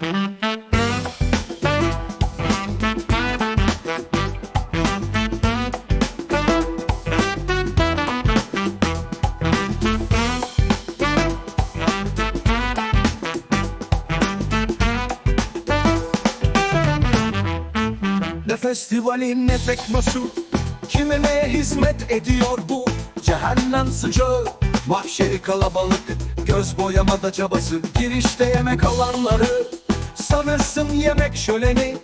Ne festivali ne teknosu Kime neye hizmet ediyor bu Cehennem sıcağı? Mahşeri kalabalık Göz boyamada cabası Girişte yemek alanları Sanırsın yemek şöleni.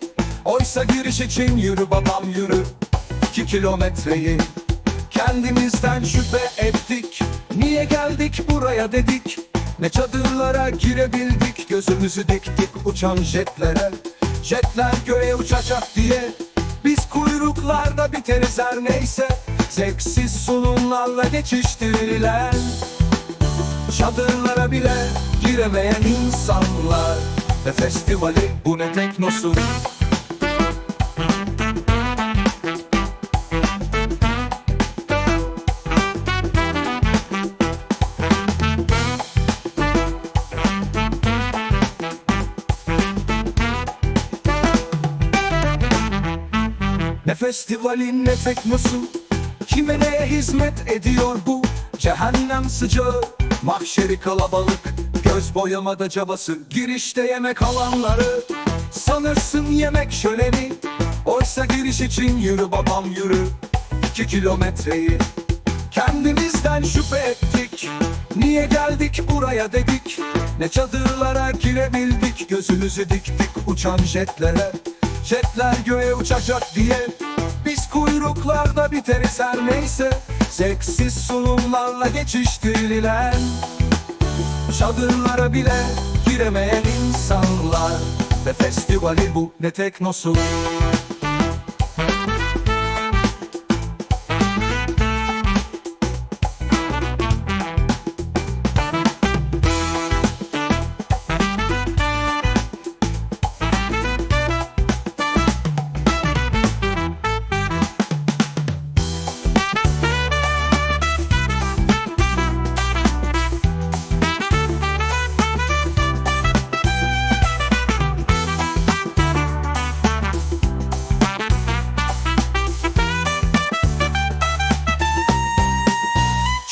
Oysa giriş için yürü babam yürü. İki kilometreyi Kendimizden şüphe ettik. Niye geldik buraya dedik. Ne çadırlara girebildik Gözümüzü diktik uçan jetlere. Jetler göğe uçacak diye Biz kuyruklarda biteriz her neyse. Zevksiz sunumlarla geçiştirilen Çadırlara bile giremeyen insanlar Ve festivali bu ne teknosu? Ne festivali ne teknosu? Kime neye hizmet ediyor bu? Cehennem sıcağı Mahşeri kalabalık Göz boyamada cabası Girişte yemek alanları. Sanırsın yemek şöleni. Oysa giriş için yürü babam yürü. İki kilometreyi Kendimizden şüphe ettik. Niye geldik buraya dedik. Ne çadırlara girebildik Gözümüzü diktik uçan jetlere. Jetler göğe uçacak diye Biz kuyruklarda biteriz her neyse. Zevksiz sunumlarla geçiştirilen Çadırlara bile giremeyen insanlar. Ve festivali bu ne teknosu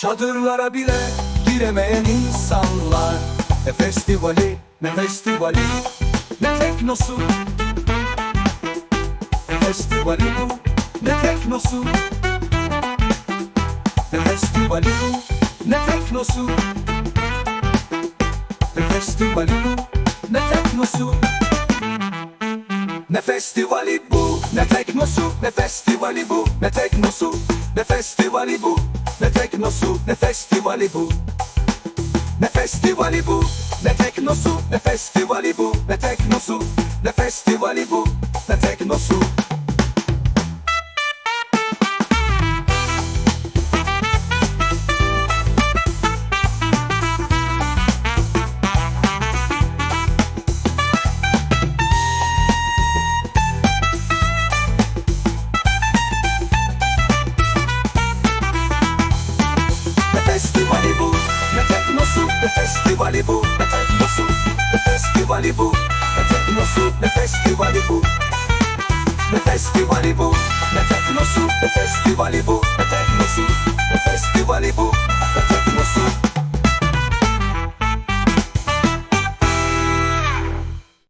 Çadırlara bile giremeyen insanlar. Ne festivali, ne festivali, ne teknosu. Ne festivali bu, ne teknosu. Ne festivali bu, ne teknosu. Ne festivali bu, ne teknosu. Ne festivali bu, ne teknosu, ne festivali bu, ne teknosu, ne festivali bu, teknosu, ne festivali bu. Ne festivali bu, ne teknosu, ne festivali bu, ne teknosu, ne festivali bu, teknosu, ne festivali bu, ne teknosu, ne festivali bu, ne teknosu, ne festivali bu. Ne festivali bu, ne teknosu, ne festivali bu, ne teknosu, ne festivali bu,